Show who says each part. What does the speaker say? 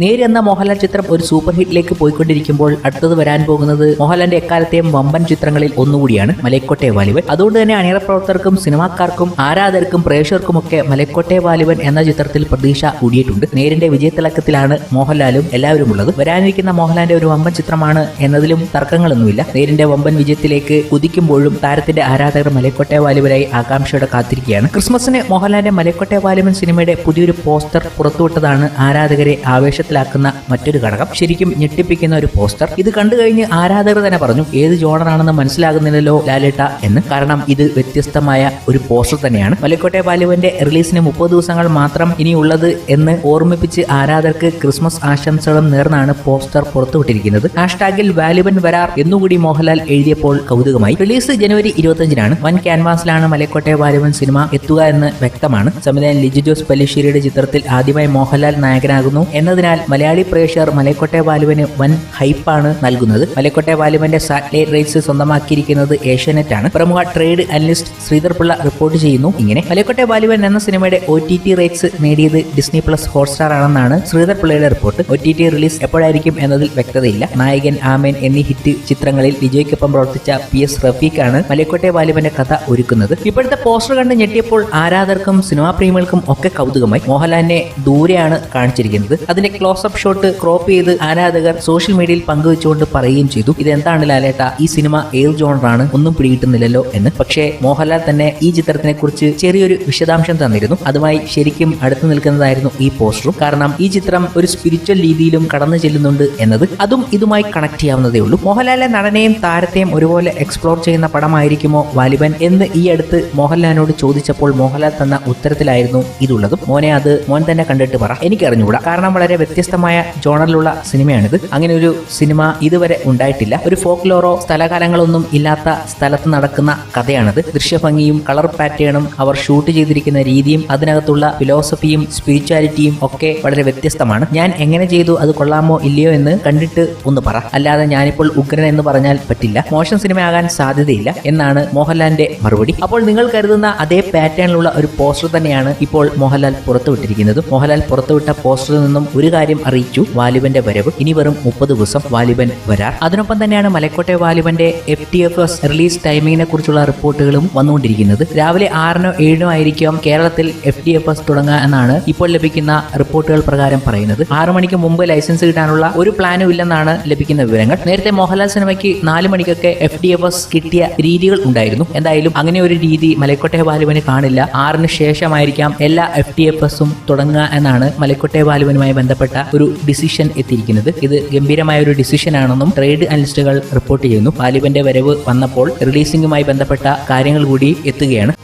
Speaker 1: നേര് എന്ന മോഹൻലാൽ ചിത്രം ഒരു സൂപ്പർ ഹിറ്റിലേക്ക് പോയിക്കൊണ്ടിരിക്കുമ്പോൾ അടുത്തത് വരാൻ പോകുന്നത് മോഹൻലാലിന്റെ എക്കാലത്തെയും വമ്പൻ ചിത്രങ്ങളിൽ ഒന്നുകൂടിയാണ് മലൈക്കോട്ടെ വാലിബൻ. അതുകൊണ്ട് തന്നെ അണിയറ പ്രവർത്തകർക്കും സിനിമാക്കാർക്കും ആരാധകർക്കും പ്രേക്ഷകർക്കുമൊക്കെ മലൈക്കോട്ടെ വാലിവൻ എന്ന ചിത്രത്തിൽ പ്രതീക്ഷ കൂടിയിട്ടുണ്ട്. നേരിന്റെ വിജയത്തിളക്കത്തിലാണ് മോഹൻലാലും എല്ലാവരും ഉള്ളത് വരാനിരിക്കുന്ന മോഹൻലാലിന്റെ ഒരു വമ്പൻ ചിത്രമാണ് എന്നതിലും തർക്കങ്ങളൊന്നുമില്ല. നേരിന്റെ വമ്പൻ വിജയത്തിലേക്ക് കുതിക്കുമ്പോഴും താരത്തിന്റെ ആരാധകർ മലൈക്കോട്ടെ വാലിബനായി ആകാംക്ഷയോടെ കാത്തിരിക്കുകയാണ്. ക്രിസ്മസിന് മോഹൻലാലിന്റെ മലൈക്കോട്ടെ വാലിവൻ സിനിമയുടെ പുതിയൊരു പോസ്റ്റർ പുറത്തുവിട്ടതാണ് ആരാധകരെ ആവേശത്തിലാക്കുന്ന മറ്റൊരു ഘടകം. ശരിക്കും ഞെട്ടിപ്പിക്കുന്ന ഒരു പോസ്റ്റർ. ഇത് കണ്ടു കഴിഞ്ഞ് ആരാധകർ തന്നെ പറഞ്ഞു ഏത് ജോണറാണെന്ന് മനസ്സിലാകുന്നില്ലല്ലോ ലാലേട്ട എന്ന്. കാരണം ഇത് വ്യത്യസ്തമായ ഒരു പോസ്റ്റർ തന്നെയാണ്. മലക്കോട്ടെ ബാലുവിന്റെ റിലീസിന് മുപ്പത് ദിവസങ്ങൾ മാത്രം ഇനിയുള്ളത് എന്ന് ഓർമ്മിപ്പിച്ച് ആരാധകർക്ക് ക്രിസ്മസ് ആശംസകളും നേർന്നാണ് പോസ്റ്റർ പുറത്തുവിട്ടിരിക്കുന്നത്. ഹാഷ്ടാഗിൽ വാലുവൻ വരാർ എന്നുകൂടി മോഹൻലാൽ എഴുതിയപ്പോൾ കൗതുകമായി. റിലീസ് ജനുവരി ഇരുപത്തിയഞ്ചിനാണ്. വൻ ക്യാൻവാസിലാണ് മലക്കോട്ടെ ബാലുവൻ സിനിമ എത്തുക എന്ന് വ്യക്തമാണ്. സംവിധായകൻ ലിജു ജോസ് പല്ലിശ്ശേരിയുടെ ചിത്രത്തിൽ ആദ്യമായി മോഹൻലാൽ നായകനാകുന്നു എന്നതിനാൽ മലയാളി പ്രേക്ഷകർ മലക്കോട്ടെ ബാലുവിന് വൻ ഹൈപ്പാണ് നൽകുന്നത്. മലക്കോട്ടെ ബാലുവിന്റെ സാറ്റലൈറ്റ് റൈറ്റ്സ് സ്വന്തമാക്കിയിരിക്കുന്നത് ഏഷ്യാനെറ്റ് ആണ് പ്രമുഖ trade analyst Sreedhar Pillai report ചെയ്യുന്നു. ഇങ്ങനെ മലക്കോട്ടെ ബാലുവൻ എന്ന സിനിമയുടെ ഒ ടി ടി റൈറ്റ്സ് നേടിയത് ഡിസ്നി പ്ലസ് ഹോട്ട്സ്റ്റാർ ആണെന്നാണ് ശ്രീധർ പിള്ളയുടെ report. O T T release എപ്പോഴായിരിക്കും എന്നതിൽ വ്യക്തതയില്ല. നായകൻ ആമേൻ എന്നീ ഹിറ്റ് ചിത്രങ്ങളിൽ വിജയ്ക്കൊപ്പം പ്രവർത്തിച്ച പി എസ് റഫീഖാണ് മലക്കോട്ടെ ബാലുവിന്റെ കഥ ഒരുക്കുന്നത്. ഇപ്പോഴത്തെ പോസ്റ്റർ കണ്ട് ഞെട്ടിയപ്പോൾ ആരാധകർക്കും സിനിമാ പ്രേമികൾക്കും ഒക്കെ കൗതുകമായി. മോഹൻലാലിനെ ദൂരെയാണ് കാണിച്ചിരിക്കുന്നത്. അതിന്റെ ക്ലോസപ്പ് ഷോട്ട് ക്രോപ്പ് ചെയ്ത് ആരാധകർ സോഷ്യൽ മീഡിയയിൽ പങ്കുവെച്ചുകൊണ്ട് പറയുകയും ചെയ്തു. ഇതെന്താണ് ലാലേട്ട? ഈ സിനിമ ഏത് ജോണറാണ് ഒന്നും പിടികിട്ടുന്നില്ലല്ലോ എന്ന്. പക്ഷേ മോഹൻലാൽ തന്നെ ഈ ചിത്രത്തിനെ കുറിച്ച് ചെറിയൊരു വിശദാംശം തന്നിരുന്നു. അതുമായി ശരിക്കും അടുത്തു നിൽക്കുന്നതായിരുന്നു ഈ പോസ്റ്ററും. കാരണം ഈ ചിത്രം ഒരു സ്പിരിച്വൽ രീതിയിലും കടന്നു ചെല്ലുന്നുണ്ട് എന്നത് അതും ഇതുമായി കണക്ട് ചെയ്യാവുന്നതേ ഉള്ളൂ. മോഹൻലാലെ നടനെയും താരത്തെയും ഒരുപോലെ എക്സ്പ്ലോർ ചെയ്യുന്ന പടമായിരിക്കുമോ വാലിബൻ എന്ന് ഈ അടുത്ത് മോഹൻലാലിനോട് ചോദിച്ചപ്പോൾ മോഹൻലാൽ തന്ന ഉത്തരത്തിലായിരുന്നു ഇതുള്ളതും. മോനെ അത് മോൻ തന്നെ കണ്ടിട്ട് പറ. എനിക്കറിഞ്ഞുകൂടാ കാരണം വളരെ വ്യത്യസ്തമായ ജോണറിലുള്ള സിനിമയാണിത്. അങ്ങനെ ഒരു സിനിമ ഇതുവരെ ഉണ്ടായിട്ടില്ല. ഒരു ഫോക്ക് ലോറോ സ്ഥലകാലങ്ങളൊന്നും ഇല്ലാത്ത സ്ഥലത്ത് നടക്കുന്ന കഥയാണിത്. ദൃശ്യഭംഗിയും കളർ പാറ്റേണും അവർ ഷൂട്ട് ചെയ്തിരിക്കുന്ന രീതിയും അതിനകത്തുള്ള ഫിലോസഫിയും സ്പിരിച്വാലിറ്റിയും ഒക്കെ വളരെ വ്യത്യസ്തമാണ്. ഞാൻ എങ്ങനെ ചെയ്തു അത് കൊള്ളാമോ ഇല്ലയോ എന്ന് കണ്ടിട്ട് ഒന്ന് പറ. അല്ലാതെ ഞാനിപ്പോൾ ഉഗ്രൻ എന്ന് പറഞ്ഞാൽ പറ്റില്ല. മോശം സിനിമയാകാൻ സാധ്യതയില്ല എന്നാണ് മോഹൻലാലിന്റെ മറുപടി. അപ്പോൾ നിങ്ങൾ കരുതുന്ന അതേ പാറ്റേണിലുള്ള ഒരു പോസ്റ്റർ തന്നെയാണ് ഇപ്പോൾ മോഹൻലാൽ പുറത്തുവിട്ടിരിക്കുന്നത്. മോഹൻലാൽ പുറത്തുവിട്ട പോസ്റ്ററിൽ നിന്നും ഒരു കാര്യം അറിയിച്ചു. വാലിബന്റെ വരവ് ഇനി വെറും മുപ്പത് ദിവസം വാലിബൻ വരാർ. അതിനൊപ്പം തന്നെയാണ് Malaikottai വാലിബന്റെ F T F S release ടൈമിങ്ങിനെ കുറിച്ചുള്ള റിപ്പോർട്ടുകളും വന്നുകൊണ്ടിരിക്കുന്നത്. രാവിലെ ആറിനോ ഏഴിനോ ആയിരിക്കും കേരളത്തിൽ എഫ് ടി എഫ് എസ് തുടങ്ങുക എന്നാണ് ഇപ്പോൾ ലഭിക്കുന്ന റിപ്പോർട്ടുകൾ പ്രകാരം പറയുന്നത്. ആറു മണിക്ക് മുമ്പ് ലൈസൻസ് കിട്ടാനുള്ള ഒരു പ്ലാനും ഇല്ലെന്നാണ് ലഭിക്കുന്ന വിവരങ്ങൾ. നേരത്തെ മോഹൻലാൽ സിനിമയ്ക്ക് നാല് മണിക്കൊക്കെ എഫ് ഡി എഫ് എസ് കിട്ടിയ രീതികൾ ഉണ്ടായിരുന്നു. എന്തായാലും അങ്ങനെ ഒരു രീതി മലക്കോട്ടെ വാലിബന് കാണില്ല. ആറിന് ശേഷമായിരിക്കാം എല്ലാ എഫ് ടി എഫ് എസും തുടങ്ങുക എന്നാണ് മലക്കോട്ടെ വാലിബനുമായി ബന്ധപ്പെട്ട ഒരു ഡിസിഷൻ എത്തിയിരിക്കുന്നത്. ഇത് ഗംഭീരമായ ഒരു ഡിസിഷൻ ആണെന്നും ട്രേഡ് അനലിസ്റ്റുകൾ റിപ്പോർട്ട് ചെയ്യുന്നു. പാലിബന്റെ വരവ് വന്നപ്പോൾ റിലീസിംഗുമായി ബന്ധപ്പെട്ട കാര്യങ്ങൾ കൂടി എത്തുകയാണ്.